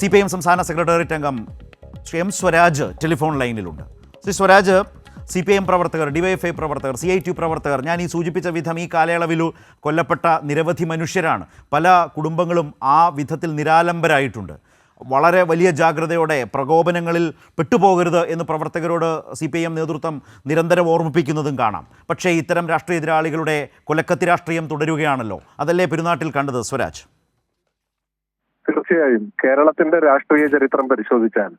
C P I M സംസ്ഥാന secretariat അംഗം Shri M Swaraj telephone ലൈനിലുണ്ട്. Shri Swaraj C P I M പ്രവർത്തകർ DYFI പ്രവർത്തകർ C I T പ്രവർത്തകർ ഞാൻ ഈ സൂചിപ്പിച്ച വിധം ഈ കാലയളവിൽ കൊല്ലപ്പെട്ട നിരവധി മനുഷ്യരാണ്. പല കുടുംബങ്ങളും ആ വിധത്തിൽ നിരാലംബരായിട്ടുണ്ട്. വളരെ വലിയ ജാഗ്രതയോടെ പ്രകോപനങ്ങളിൽ പെട്ടുപോകരുത് എന്ന് പ്രവർത്തകരോട് സി പി ഐ എം നേതൃത്വം നിരന്തരം ഓർമ്മിപ്പിക്കുന്നതും കാണാം. പക്ഷേ ഇത്തരം രാഷ്ട്രീയ എതിരാളികളുടെ കൊലക്കത്തി രാഷ്ട്രീയം തുടരുകയാണല്ലോ. അതല്ലേ പെരുന്നാട്ടിൽ കണ്ടത് സ്വരാജ്? തീർച്ചയായും കേരളത്തിന്റെ രാഷ്ട്രീയ ചരിത്രം പരിശോധിച്ചാൽ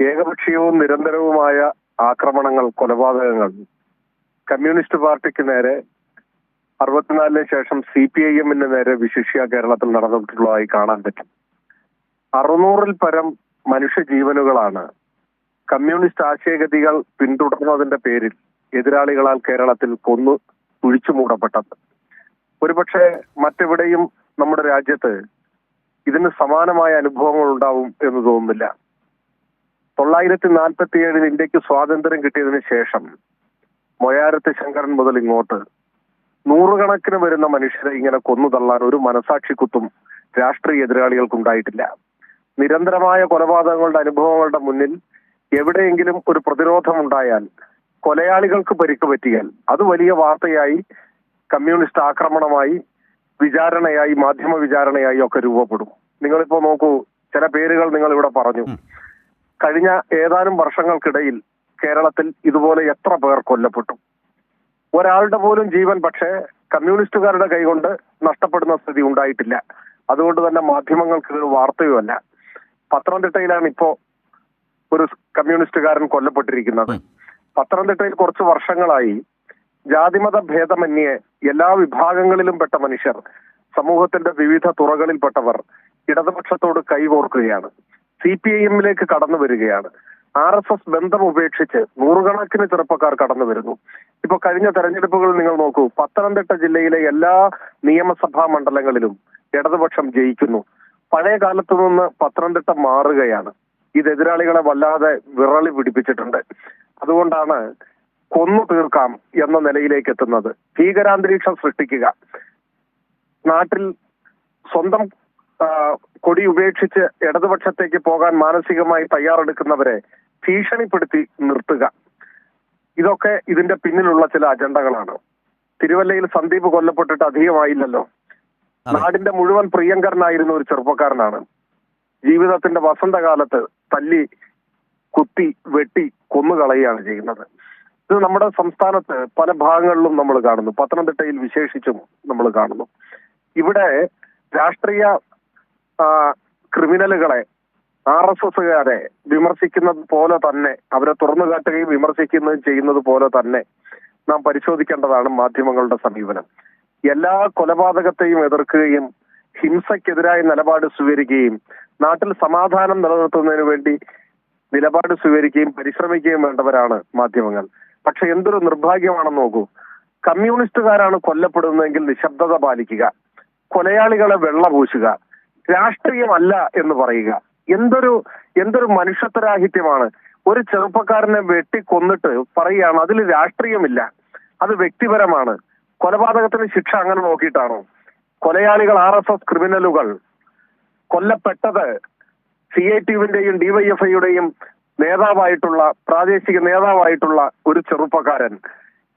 ഏകപക്ഷീയവും നിരന്തരവുമായ ആക്രമണങ്ങൾ കൊലപാതകങ്ങൾ കമ്മ്യൂണിസ്റ്റ് പാർട്ടിക്ക് നേരെ അറുപത്തിനാലിന് ശേഷം സി പി ഐ എമ്മിന് നേരെ വിശിഷ്യ കേരളത്തിൽ നടന്നിട്ടുള്ളതായി കാണാൻ പറ്റും. അറുന്നൂറിൽ പരം മനുഷ്യ ജീവനുകളാണ് കമ്മ്യൂണിസ്റ്റ് ആശയഗതികൾ പിന്തുടർന്നതിന്റെ പേരിൽ എതിരാളികളാൽ കേരളത്തിൽ കൊന്നു കുഴിച്ചു മൂടപ്പെട്ടത്. ഒരുപക്ഷെ മറ്റെവിടെയും നമ്മുടെ രാജ്യത്ത് ഇതിന് സമാനമായ അനുഭവങ്ങൾ ഉണ്ടാവും എന്ന് തോന്നുന്നില്ല. തൊള്ളായിരത്തി നാൽപ്പത്തി ഏഴിൽ ഇന്ത്യയ്ക്ക് സ്വാതന്ത്ര്യം കിട്ടിയതിനു ശേഷം മൊയാരത്ത് ശങ്കരൻ മുതൽ ഇങ്ങോട്ട് നൂറുകണക്കിന് വരുന്ന മനുഷ്യരെ ഇങ്ങനെ കൊന്നു തള്ളാൻ ഒരു മനസാക്ഷി കുത്തും രാഷ്ട്രീയ എതിരാളികൾക്ക് ഉണ്ടായിട്ടില്ല നിരന്തരമായ കൊലപാതകങ്ങളുടെ അനുഭവങ്ങളുടെ മുന്നിൽ എവിടെയെങ്കിലും ഒരു പ്രതിരോധം ഉണ്ടായാൽ കൊലയാളികൾക്ക് പരിക്ക് പറ്റിയാൽ അത് വലിയ വാർത്തയായി കമ്മ്യൂണിസ്റ്റ് ആക്രമണമായി വിചാരണയായി മാധ്യമ വിചാരണയായി ഒക്കെ രൂപപ്പെടും. നിങ്ങളിപ്പോ നോക്കൂ ചില പേരുകൾ നിങ്ങൾ ഇവിടെ പറഞ്ഞു കഴിഞ്ഞ ഏതാനും വർഷങ്ങൾക്കിടയിൽ കേരളത്തിൽ ഇതുപോലെ എത്ര പേർ കൊല്ലപ്പെട്ടു? ഒരാളുടെ പോലും ജീവൻ പക്ഷേ കമ്മ്യൂണിസ്റ്റുകാരുടെ കൈകൊണ്ട് നഷ്ടപ്പെടുന്ന സ്ഥിതി ഉണ്ടായിട്ടില്ല. അതുകൊണ്ട് തന്നെ മാധ്യമങ്ങൾക്ക് ഇതൊരു വാർത്തയുമല്ല പത്തനംതിട്ടയിലാണ് ഇപ്പോ ഒരു കമ്മ്യൂണിസ്റ്റുകാരൻ കൊല്ലപ്പെട്ടിരിക്കുന്നത്. പത്തനംതിട്ടയിൽ കുറച്ച് വർഷങ്ങളായി ജാതിമത ഭേദമന്യേ എല്ലാ വിഭാഗങ്ങളിലും പെട്ട മനുഷ്യർ സമൂഹത്തിന്റെ വിവിധ തുറകളിൽപ്പെട്ടവർ ഇടതുപക്ഷത്തോട് കൈകോർക്കുകയാണ്. സി പി ഐ എമ്മിലേക്ക് കടന്നു വരികയാണ്. ആർ എസ് എസ് ബന്ധം ഉപേക്ഷിച്ച് നൂറുകണക്കിന് ചെറുപ്പക്കാർ കടന്നു വരുന്നു. ഇപ്പൊ കഴിഞ്ഞ തെരഞ്ഞെടുപ്പുകൾ നിങ്ങൾ നോക്കൂ പത്തനംതിട്ട ജില്ലയിലെ എല്ലാ നിയമസഭാ മണ്ഡലങ്ങളിലും ഇടതുപക്ഷം ജയിക്കുന്നു. പഴയ കാലത്തു നിന്ന് പത്തനംതിട്ട മാറുകയാണ്. ഇത് എതിരാളികളെ വല്ലാതെ വിറളി പിടിപ്പിച്ചിട്ടുണ്ട്. അതുകൊണ്ടാണ് കൊന്നു തീർക്കാം എന്ന നിലയിലേക്ക് എത്തുന്നത് ഭീകരാന്തരീക്ഷം സൃഷ്ടിക്കുക. നാട്ടിൽ സ്വന്തം കൊടി ഉപേക്ഷിച്ച് ഇടതുപക്ഷത്തേക്ക് പോകാൻ മാനസികമായി തയ്യാറെടുക്കുന്നവരെ ഭീഷണിപ്പെടുത്തി നിർത്തുക. ഇതൊക്കെ ഇതിന്റെ പിന്നിലുള്ള ചില അജണ്ടകളാണ്. തിരുവല്ലയിൽ സന്ദീപ് കൊല്ലപ്പെട്ടിട്ട് അധികമായില്ലല്ലോ. നാടിന്റെ മുഴുവൻ പ്രിയങ്കരനായിരുന്ന ഒരു ചെറുപ്പക്കാരനാണ്. ജീവിതത്തിന്റെ വസന്തകാലത്ത് തല്ലി കുത്തി വെട്ടി കൊന്നുകളയുകയാണ് ചെയ്യുന്നത്. ഇത് നമ്മുടെ സംസ്ഥാനത്ത് പല ഭാഗങ്ങളിലും നമ്മൾ കാണുന്നു. പത്തനംതിട്ടയിൽ വിശേഷിച്ചും നമ്മൾ കാണുന്നു. ഇവിടെ രാഷ്ട്രീയ ക്രിമിനലുകളെ ആർ എസ് എസുകാരെ വിമർശിക്കുന്നത് പോലെ തന്നെ അവരെ തുറന്നു കാട്ടുകയും വിമർശിക്കുകയും ചെയ്യുന്നത് പോലെ തന്നെ നാം പരിശോധിക്കേണ്ടതാണ് മാധ്യമങ്ങളുടെ സമീപനം. എല്ലാ കൊലപാതകത്തെയും എതിർക്കുകയും ഹിംസയ്ക്കെതിരായ നിലപാട് സ്വീകരിക്കുകയും നാട്ടിൽ സമാധാനം നിലനിർത്തുന്നതിന് വേണ്ടി നിലപാട് സ്വീകരിക്കുകയും പരിശ്രമിക്കുകയും വേണ്ടവരാണ് മാധ്യമങ്ങൾ. പക്ഷെ എന്തൊരു നിർഭാഗ്യമാണെന്ന് നോക്കൂ. കമ്മ്യൂണിസ്റ്റുകാരാണ് കൊല്ലപ്പെടുന്നതെങ്കിൽ നിശബ്ദത പാലിക്കുക. കൊലയാളികളെ വെള്ള പൂശുക രാഷ്ട്രീയമല്ല എന്ന് പറയുക. എന്തൊരു എന്തൊരു മനുഷ്യത്വരാഹിത്യമാണ്. ഒരു ചെറുപ്പക്കാരനെ വെട്ടിക്കൊന്നിട്ട് പറയുകയാണ് അതിൽ രാഷ്ട്രീയമില്ല. അത് വ്യക്തിപരമാണ്. കൊലപാതകത്തിന് ശിക്ഷ അങ്ങനെ നോക്കിയിട്ടാണോ? കൊലയാളികൾ ആർ എസ് എസ് ക്രിമിനലുകൾ കൊല്ലപ്പെട്ടത് സി ഐ ടിയുവിന്റെയും ഡിവൈഎഫ്ഐയുടെയും നേതാവായിട്ടുള്ള പ്രാദേശിക നേതാവായിട്ടുള്ള ഒരു ചെറുപ്പക്കാരൻ.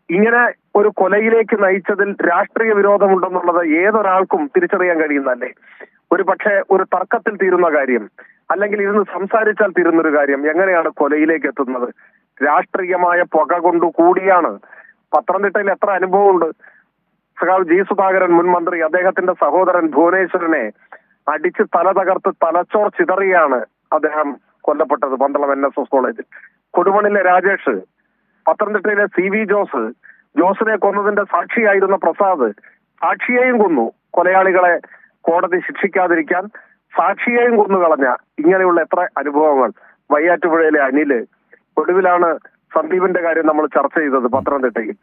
ഇങ്ങനെ ഒരു കൊലയിലേക്ക് നയിച്ചതിൽ രാഷ്ട്രീയ വിരോധമുണ്ടെന്നുള്ളത് ഏതൊരാൾക്കും തിരിച്ചറിയാൻ കഴിയുന്നല്ലേ ഒരു പക്ഷേ ഒരു തർക്കത്തിൽ തീരുന്ന കാര്യം അല്ലെങ്കിൽ ഇരുന്ന് സംസാരിച്ചാൽ തീരുന്നൊരു കാര്യം എങ്ങനെയാണ് കൊലയിലേക്ക് എത്തുന്നത്? രാഷ്ട്രീയമായ പുക കൊണ്ടു കൂടിയാണ്. പത്തനംതിട്ടയിൽ എത്ര അനുഭവമുണ്ട്? സഖാവ് ജി സുധാകരൻ മുൻ മന്ത്രി അദ്ദേഹത്തിന്റെ സഹോദരൻ ഭുവനേശ്വരനെ അടിച്ച് തല തകർത്ത് തലച്ചോർ ചിതറിയാണ് അദ്ദേഹം കൊല്ലപ്പെട്ടത് പന്തളം എൻ എസ് എസ് കോളേജിൽ. കൊടുമണിലെ രാജേഷ് പത്തനംതിട്ടയിലെ സി വി ജോസ് ജോസിനെ കൊന്നതിന്റെ സാക്ഷിയായിരുന്ന പ്രസാദ് സാക്ഷിയെയും കൊന്നു. കൊലയാളികളെ കോടതി ശിക്ഷിക്കാതിരിക്കാൻ സാക്ഷിയെയും കൊന്നു കളഞ്ഞ ഇങ്ങനെയുള്ള എത്ര അനുഭവങ്ങൾ. വയ്യാറ്റുപുഴയിലെ അനിൽ ഒടുവിലാണ് സന്ദീപിന്റെ കാര്യം നമ്മൾ ചർച്ച ചെയ്തത് പത്തനംതിട്ടയിൽ.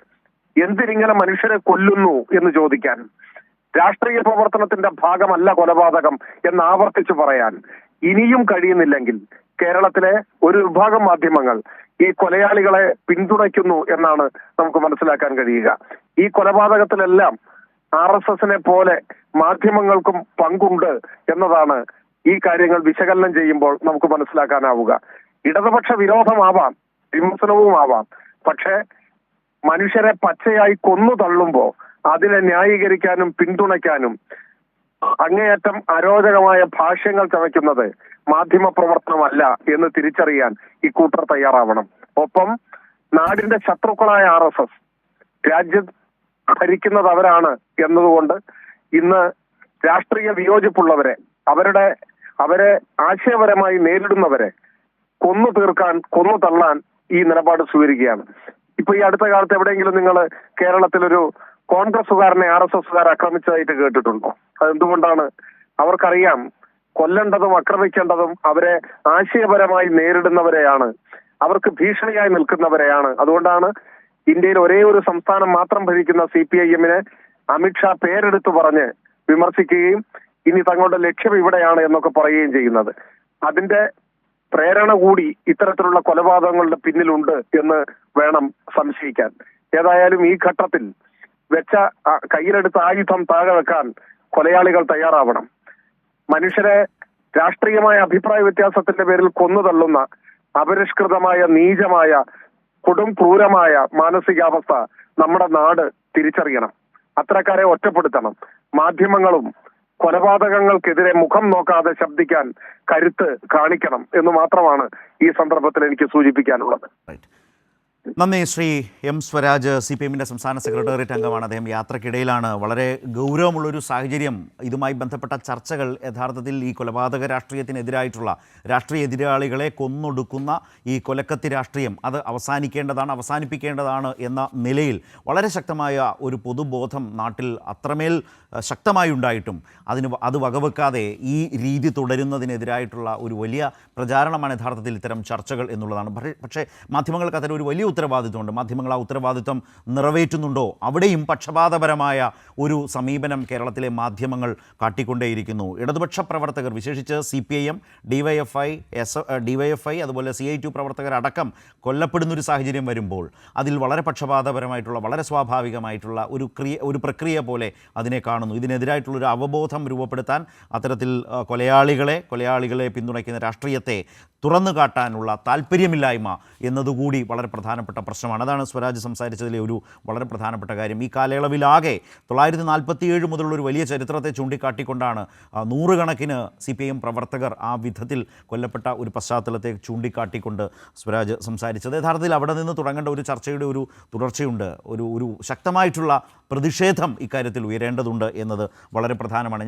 എന്തിനിങ്ങനെ മനുഷ്യരെ കൊല്ലുന്നു എന്ന് ചോദിക്കാൻ രാഷ്ട്രീയ പ്രവർത്തനത്തിന്റെ ഭാഗമല്ല കൊലപാതകം എന്ന് ആവർത്തിച്ചു പറയാൻ ഇനിയും കഴിയുന്നില്ലെങ്കിൽ കേരളത്തിലെ ഒരു വിഭാഗം മാധ്യമങ്ങൾ ഈ കൊലയാളികളെ പിന്തുണയ്ക്കുന്നു എന്നാണ് നമുക്ക് മനസ്സിലാക്കാൻ കഴിയുക. ഈ കൊലപാതകത്തിലെല്ലാം ആർ എസ് എസിനെ പോലെ മാധ്യമങ്ങൾക്കും പങ്കുണ്ട് എന്നതാണ് ഈ കാര്യങ്ങൾ വിശകലനം ചെയ്യുമ്പോൾ നമുക്ക് മനസ്സിലാക്കാനാവുക. ഇടതുപക്ഷ വിരോധമാവാം വിമർശനവുമാവാം. പക്ഷേ മനുഷ്യരെ പച്ചയായി കൊന്നു തള്ളുമ്പോ അതിനെ ന്യായീകരിക്കാനും പിന്തുണയ്ക്കാനും അങ്ങേയറ്റം അരോചകമായ ഭാഷ്യങ്ങൾ ചമയ്ക്കുന്നത് മാധ്യമ പ്രവർത്തനമല്ല എന്ന് തിരിച്ചറിയാൻ ഇക്കൂട്ടർ തയ്യാറാവണം. ഒപ്പം നാടിന്റെ ശത്രുക്കളായ ആർ എസ് എസ് രാജ്യം ഭരിക്കുന്നത് അവരാണ് എന്നതുകൊണ്ട് ഇന്ന് രാഷ്ട്രീയ വിയോജിപ്പുള്ളവരെ അവരുടെ അവരെ ആശയപരമായി നേരിടുന്നവരെ കൊന്നു തീർക്കാൻ കൊന്നു തള്ളാൻ ഈ നിലപാട് സ്വീകരിക്കുകയാണ്. ഇപ്പൊ ഈ അടുത്ത കാലത്ത് എവിടെയെങ്കിലും നിങ്ങൾ കേരളത്തിലൊരു കോൺഗ്രസുകാരനെ ആർ എസ് എസുകാർ ആക്രമിച്ചതായിട്ട് കേട്ടിട്ടുണ്ടോ? അതെന്തുകൊണ്ടാണ്? അവർക്കറിയാം കൊല്ലേണ്ടതും ആക്രമിക്കേണ്ടതും അവരെ ആശയപരമായി നേരിടുന്നവരെയാണ്. അവർക്ക് ഭീഷണിയായി നിൽക്കുന്നവരെയാണ്. അതുകൊണ്ടാണ് ഇന്ത്യയിൽ ഒരേ ഒരു സംസ്ഥാനം മാത്രം ഭരിക്കുന്ന സി പി ഐ എമ്മിനെ അമിത്ഷാ പേരെടുത്തു പറഞ്ഞ് വിമർശിക്കുകയും ഇനി തങ്ങളുടെ ലക്ഷ്യം ഇവിടെയാണ് എന്നൊക്കെ പറയുകയും ചെയ്യുന്നത്. അതിന്റെ പ്രേരണ കൂടി ഇത്തരത്തിലുള്ള കൊലപാതകങ്ങളുടെ പിന്നിലുണ്ട് എന്ന് വേണം സംശയിക്കാൻ. ഏതായാലും ഈ ഘട്ടത്തിൽ വെച്ച കയ്യിലെടുത്ത ആയുധം താഴെ വെക്കാൻ കൊലയാളികൾ തയ്യാറാവണം. മനുഷ്യരെ രാഷ്ട്രീയമായ അഭിപ്രായ വ്യത്യാസത്തിന്റെ പേരിൽ കൊന്നു തള്ളുന്ന അപരിഷ്കൃതമായ നീചമായ കൊടും ക്രൂരമായ മാനസികാവസ്ഥ നമ്മുടെ നാട് തിരിച്ചറിയണം. അത്തരക്കാരെ ഒറ്റപ്പെടുത്തണം. മാധ്യമങ്ങളും കൊലപാതകങ്ങൾക്കെതിരെ മുഖം നോക്കാതെ ശബ്ദിക്കാൻ കരുത്ത് കാണിക്കണം എന്ന് മാത്രമാണ് ഈ സന്ദർഭത്തിൽ എനിക്ക് സൂചിപ്പിക്കാനുള്ളത്. നന്ദി Shri M Swaraj C P എമ്മിന്റെ സംസ്ഥാന സെക്രട്ടേറിയറ്റ് അംഗമാണ് അദ്ദേഹം. യാത്രക്കിടയിലാണ്. വളരെ ഗൗരവമുള്ളൊരു സാഹചര്യം. ഇതുമായി ബന്ധപ്പെട്ട ചർച്ചകൾ യഥാർത്ഥത്തിൽ ഈ കൊലപാതക രാഷ്ട്രീയത്തിനെതിരായിട്ടുള്ള രാഷ്ട്രീയ എതിരാളികളെ കൊന്നൊടുക്കുന്ന ഈ കൊലക്കത്തി രാഷ്ട്രീയം അത് അവസാനിക്കേണ്ടതാണ് അവസാനിപ്പിക്കേണ്ടതാണ് എന്ന നിലയിൽ വളരെ ശക്തമായ ഒരു പൊതുബോധം നാട്ടിൽ അത്രമേൽ ശക്തമായി ഉണ്ടായിട്ടും അതിന് അത് വകവെക്കാതെ ഈ രീതി തുടരുന്നതിനെതിരായിട്ടുള്ള ഒരു വലിയ പ്രചാരണമാണ് യഥാർത്ഥത്തിൽ ഇത്തരം ചർച്ചകൾ എന്നുള്ളതാണ്. പക്ഷേ- മാധ്യമങ്ങൾക്ക് അത്തരം ഒരു വലിയ ഉത്തരവാദിത്വമുണ്ട്. മാധ്യമങ്ങൾ ആ ഉത്തരവാദിത്വം നിറവേറ്റുന്നുണ്ടോ? അവിടെയും പക്ഷപാതപരമായ ഒരു സമീപനം കേരളത്തിലെ മാധ്യമങ്ങൾ കാട്ടിക്കൊണ്ടേയിരിക്കുന്നു. ഇടതുപക്ഷ പ്രവർത്തകർ വിശേഷിച്ച് C P I M D Y F I S D Y F I അതുപോലെ സി ഐ ടു പ്രവർത്തകരടക്കം കൊല്ലപ്പെടുന്നൊരു സാഹചര്യം വരുമ്പോൾ അതിൽ വളരെ പക്ഷപാതപരമായിട്ടുള്ള വളരെ സ്വാഭാവികമായിട്ടുള്ള ഒരു ക്രിയ ഒരു പ്രക്രിയ പോലെ അതിനെ കാണുന്നു. ഇതിനെതിരായിട്ടുള്ളൊരു അവബോധം രൂപപ്പെടുത്താൻ അത്തരത്തിൽ കൊലയാളികളെ കൊലയാളികളെ പിന്തുണയ്ക്കുന്ന രാഷ്ട്രീയത്തെ തുറന്നു കാട്ടാനുള്ള താല്പര്യമില്ലായ്മ എന്നതുകൂടി വളരെ പ്രധാനപ്പെട്ട പ്രശ്നമാണ്. അതാണ് സ്വരാജ് സംസാരിച്ചതിലെ ഒരു വളരെ പ്രധാനപ്പെട്ട കാര്യം. ഈ കാലയളവിലാകെ തൊള്ളായിരത്തി നാൽപ്പത്തിയേഴ് മുതലുള്ള ഒരു വലിയ ചരിത്രത്തെ ചൂണ്ടിക്കാട്ടിക്കൊണ്ടാണ് നൂറുകണക്കിന് സി പി എം പ്രവർത്തകർ ആ വിധത്തിൽ കൊല്ലപ്പെട്ട ഒരു പശ്ചാത്തലത്തെ ചൂണ്ടിക്കാട്ടിക്കൊണ്ട് സ്വരാജ് സംസാരിച്ചത്. യഥാർത്ഥത്തിൽ അവിടെ നിന്ന് തുടങ്ങേണ്ട ഒരു ചർച്ചയുടെ ഒരു തുടർച്ചയുണ്ട്. ഒരു ഒരു ശക്തമായിട്ടുള്ള പ്രതിഷേധം ഇക്കാര്യത്തിൽ ഉയരേണ്ടതുണ്ട് എന്നത് വളരെ പ്രധാനമാണ്.